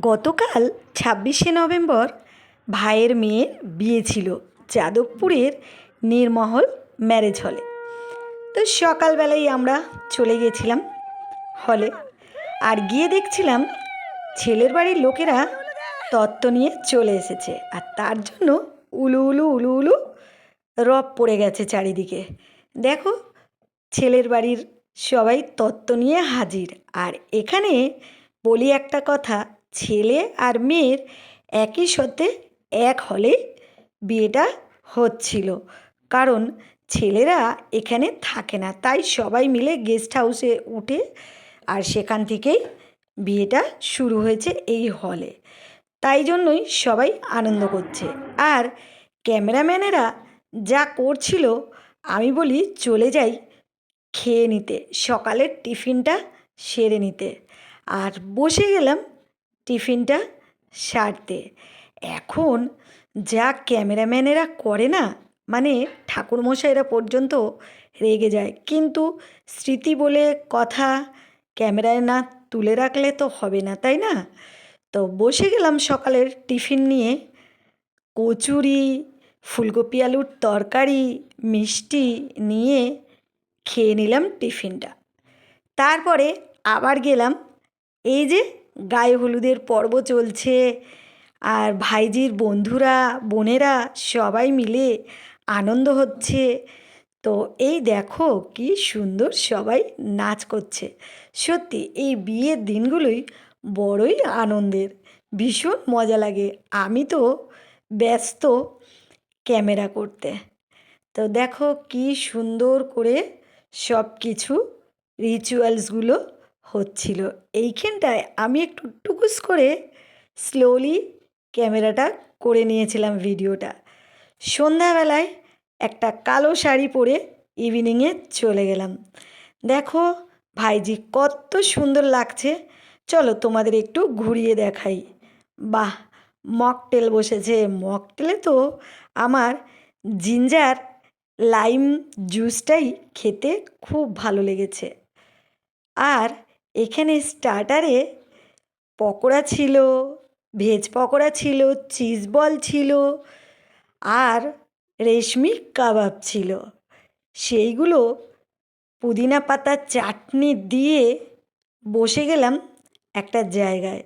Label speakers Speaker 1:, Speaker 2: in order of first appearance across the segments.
Speaker 1: গতকাল ছাব্বিশে নভেম্বর ভাইয়ের মেয়ের বিয়ে ছিল। যাদবপুরের নির্মহল ম্যারেজ হলে। তো সকালবেলাই আমরা চলে গেছিলাম হলে। আর গিয়ে দেখছিলাম ছেলের বাড়ির লোকেরা তত্ত্ব নিয়ে চলে এসেছে। আর তার জন্য উলু উলু উলু উলু রব পড়ে গেছে চারিদিকে। দেখো, ছেলের বাড়ির সবাই তত্ত্ব নিয়ে হাজির। আর এখানে বলি একটা কথা ছেলে আর মেয়ের একই সাথে এক হলে বিয়েটা হচ্ছিল। কারণ ছেলেরা এখানে থাকে না, তাই সবাই মিলে গেস্ট হাউসে উঠে আর সেখান থেকেই বিয়েটা শুরু হয়েছে এই হলে। তাই জন্যই সবাই আনন্দ করছে। আর ক্যামেরাম্যানেরা যা করছিল, আমি বলি চলে যাই খেয়ে নিতে, সকালের টিফিনটা সেরে নিতে। আর বসে গেলাম টিফিনটা সারতে এখন যা ক্যামেরাম্যানেরা করে না মানে ঠাকুরমশাইরা পর্যন্ত রেগে যায়। কিন্তু স্মৃতি বলে কথা ক্যামেরায় না তুলে রাখলে তো হবে না, তাই না? তো বসে গেলাম সকালের টিফিন নিয়ে। কচুরি, ফুলকপি আলুর তরকারি, মিষ্টি নিয়ে খেয়ে নিলাম টিফিনটা। তারপরে আবার গেলাম। এই যে গায়ে হলুদের পর্ব চলছে। আর ভাইজির বন্ধুরা, বোনেরা সবাই মিলে আনন্দ হচ্ছে। তো এই দেখো কি সুন্দর সবাই নাচ করছে। সত্যি এই বিয়ের দিনগুলোই বড়ই আনন্দের। ভীষণ মজা লাগে। আমি তো ব্যস্ত ক্যামেরা করতে। তো দেখো কি সুন্দর করে সব কিছু রিচুয়ালসগুলো হচ্ছিল। এইখানটায় আমি একটু টুকুস করে স্লোলি ক্যামেরাটা করে নিয়েছিলাম ভিডিওটা। সন্ধ্যাবেলায় একটা কালো শাড়ি পরে ইভিনিংয়ে চলে গেলাম। দেখো ভাইজি কত সুন্দর লাগছে। চলো তোমাদের একটু ঘুরিয়ে দেখাই। বাহ, মকটেল বসেছে। মকটেলে তো আমার জিঞ্জার, লাইম জুসটাই খেতে খুব ভালো লেগেছে। আর এখানে স্টার্টারে পকোড়া ছিল ভেজ পকোড়া ছিল চিজ বল ছিল আর রেশমি কাবাব ছিল। সেইগুলো পুদিনা পাতার চাটনি দিয়ে বসে গেলাম একটা জায়গায়।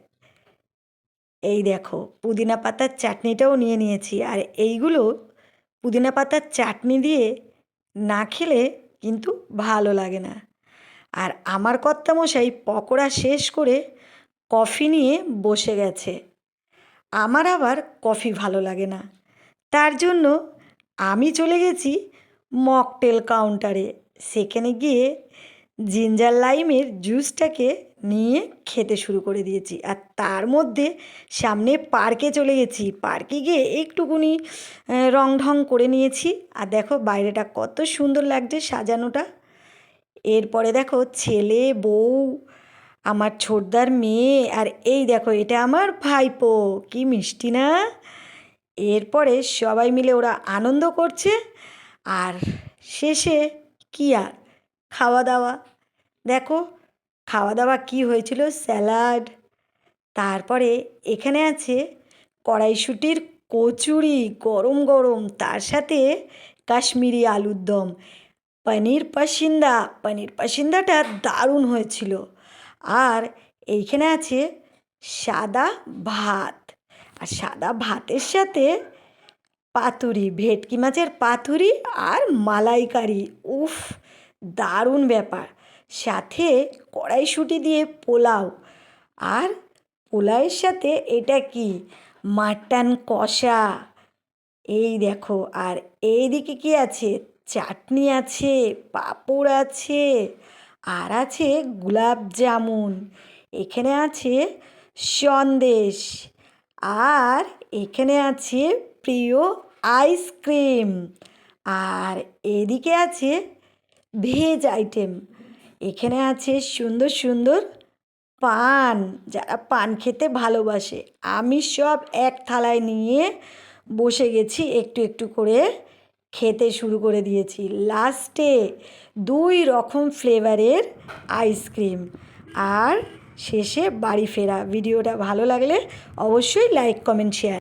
Speaker 1: এই দেখো, পুদিনা পাতার চাটনিটাও নিয়ে নিয়েছি আর এইগুলো পুদিনা পাতার চাটনি দিয়ে না খেলে কিন্তু ভালো লাগে না। আর আমার কর্তামশাই পকোড়া শেষ করে কফি নিয়ে বসে গেছে। আমার আবার কফি ভালো লাগে না। তার জন্য আমি চলে গেছি মকটেল কাউন্টারে। সেখানে গিয়ে জিঞ্জার লাইমের জুসটাকে নিয়ে খেতে শুরু করে দিয়েছি। আর তার মধ্যে সামনে পার্কে চলে গেছি। পার্কে গিয়ে একটুকুনি রং ঢং করে নিয়েছি। আর দেখো বাইরেটা কত সুন্দর লাগছে সাজানোটা। এরপরে দেখো ছেলে, বউ, আমার ছোটদার মেয়ে, আর এই দেখো এটা আমার ভাইপো। কি মিষ্টি না? এরপরে সবাই মিলে ওরা আনন্দ করছে, আর শেষে কী আর? খাওয়া দাওয়া দেখো খাওয়া দাওয়া কী হয়েছিল? স্যালাড। তারপরে এখানে আছে কড়াইশুটির কচুরি গরম গরম তার সাথে কাশ্মীরি আলুর দম। পনির পাসিন্দা পনির পাসিন্দাটা দারুণ হয়েছিল। আর এইখানে আছে সাদা ভাত। আর সাদা ভাতের সাথে পাতুরি, ভেটকি মাছের পাতুরি আর মালাইকারি। উফ, দারুণ ব্যাপার। সাথে কড়াইশুঁটি দিয়ে পোলাও। আর পোলাওয়ের সাথে এটা কি? মাটন কষা। এই দেখো, আর এইদিকে কি আছে? চাটনি আছে, পাঁপড় আছে, আর আছে গোলাপ জামুন এখানে আছে সন্দেশ। আর এখানে আছে প্রিয় আইসক্রিম আর এদিকে আছে ভেজ আইটেম এখানে আছে সুন্দর সুন্দর পান। যারা পান খেতে ভালোবাসে। আমি সব এক থালায় নিয়ে বসে গেছি একটু একটু করে। খেতে শুরু করে দিয়েছি। লাস্টে দুই রকম ফ্লেভারের আইসক্রিম আর শেষে বাড়ি ফেরা। ভিডিওটা ভালো লাগলে অবশ্যই লাইক কমেন্ট শেয়ার